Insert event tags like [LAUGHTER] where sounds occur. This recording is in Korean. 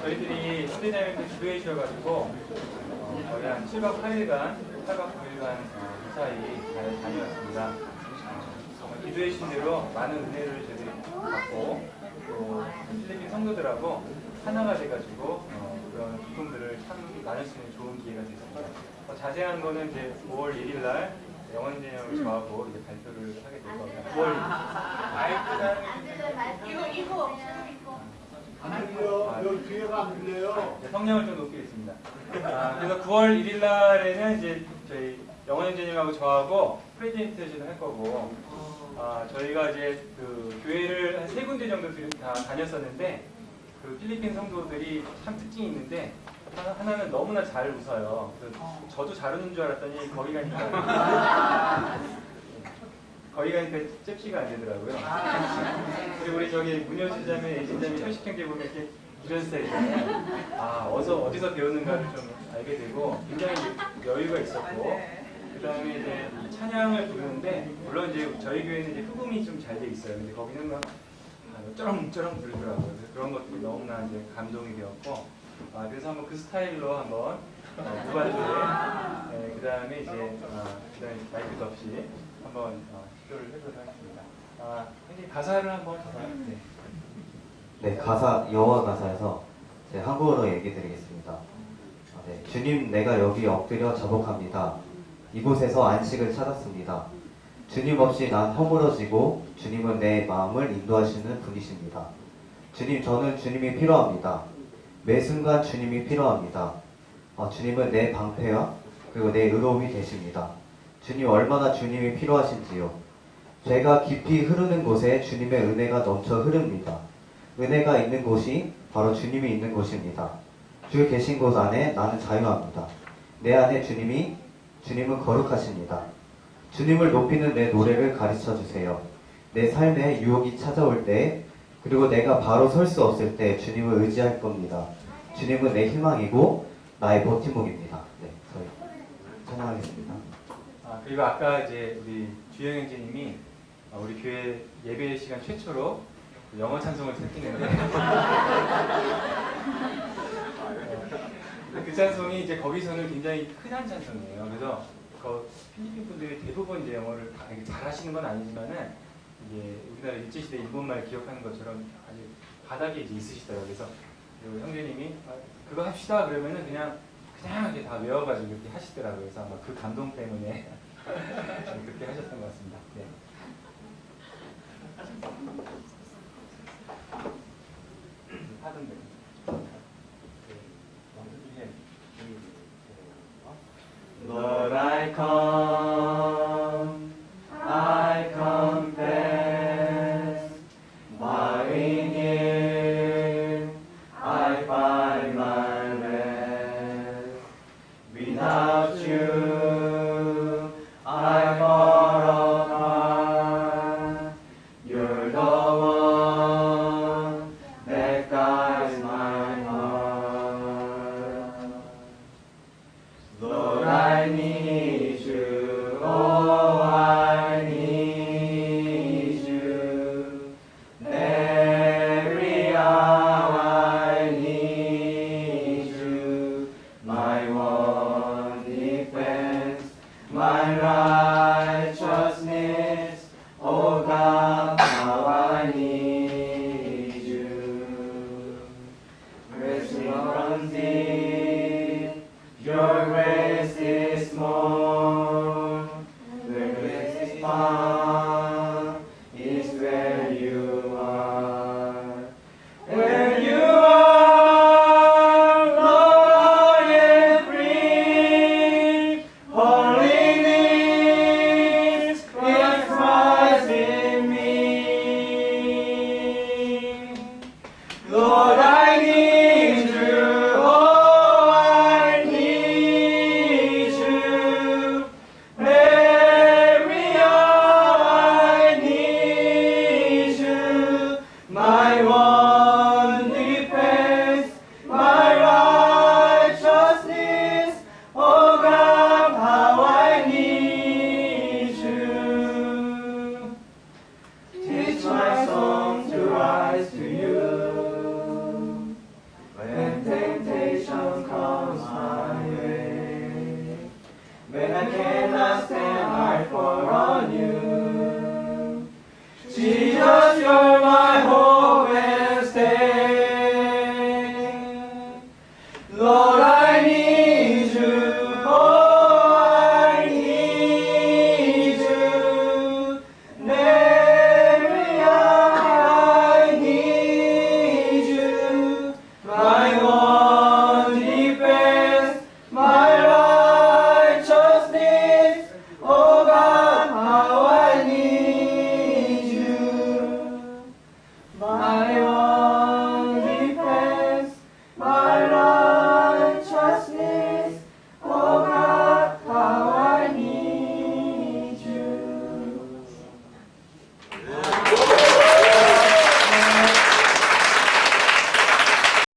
저희들이 현대자매들 주도해 주셔가지고 어, 거의 한 7박 8일간, 8박 9일간 무사히 잘 다녀왔습니다. 어, 정말 기도해 주신 대로 많은 은혜를 저희들이 받고 또 필리핀 성도들하고 하나가 돼가지고 어, 그런 기쁨들을 참 나눌 수 있는 좋은 기회가 됐습니다. 어, 자세한 거는 이제 5월 1일 날 영원진영을 저하고 이제 발표를 하게 될 겁니다. 9월 이거 이거 안 들려. 여기 뒤에가 안 들려요. 네, 성량을 좀 높이겠습니다. 아, 그래서 9월 1일 날에는 이제 저희 영원현재님하고 저하고 프레젠테이션을 할 거고, 아, 저희가 이제 그 교회를 한 세 군데 정도 들- 다 다녔었는데, 그 필리핀 성도들이 참 특징이 있는데, 하나, 하나는 너무나 잘 웃어요. 그래서 저도 잘 웃는 줄 알았더니 거기 가니까. [LAUGHS] 거기 가니까 잽시가 안 되더라고요. 우리 저기 문효지자매, 예진 자매 표식행제 보면 이렇게 이런 스타일이잖아요. 아, 어디서, 어디서 배우는가를 좀 알게 되고 굉장히 여유가 있었고 그 다음에 이제 이 찬양을 부르는데 물론 이제 저희 교회는 이제 흑음이 좀 잘 돼 있어요. 근데 거기는 막 아, 쩌렁쩌렁 부르더라고요. 그래서 그런 것들이 너무나 이제 감동이 되었고 아, 그래서 한번 그 스타일로 한번 어, 무반주에 네, 그 다음에 이제 아, 그다음에 마이크도 없이 한번 어, 시도를 해보도록 하겠습니다. 아, 가사를 한번 네. 네, 가사, 영어 가사에서 제 한국어로 얘기 드리겠습니다. 아, 네, 주님, 내가 여기 엎드려 자복합니다. 이곳에서 안식을 찾았습니다. 주님 없이 난 허물어지고 주님은 내 마음을 인도하시는 분이십니다. 주님, 저는 주님이 필요합니다. 매 순간 주님이 필요합니다. 아, 주님은 내 방패와 그리고 내 의로움이 되십니다. 주님 얼마나 주님이 필요하신지요. 죄가 깊이 흐르는 곳에 주님의 은혜가 넘쳐 흐릅니다. 은혜가 있는 곳이 바로 주님이 있는 곳입니다. 주 계신 곳 안에 나는 자유합니다. 내 안에 주님이, 주님은 거룩하십니다. 주님을 높이는 내 노래를 가르쳐 주세요. 내 삶에 유혹이 찾아올 때, 그리고 내가 바로 설 수 없을 때 주님을 의지할 겁니다. 주님은 내 희망이고 나의 버팀목입니다. 네, 저희 찬양하겠습니다. 아, 그리고 아까 이제 우리 주영 형제님이 어, 우리 교회 예배 시간 최초로 영어 찬송을 듣기는데 그 찬송이 이제 거기서는 굉장히 흔한 찬송이에요. 그래서 그 필리핀 분들이 대부분 이제 영어를 잘하시는 건 아니지만은 이게 우리나라 일제 시대 일본말 기억하는 것처럼 아주 바닥에 이제 있으시더라고요. 그래서 그 형제님이 아, 그거 합시다 그러면은 그냥 그냥 이렇게 다 외워가지고 이렇게 하시더라고요. 그래서 아마 그 감동 때문에 [LAUGHS] 그렇게 하셨던 것 같습니다. 네. 하던데. Lord. Bye. When I came.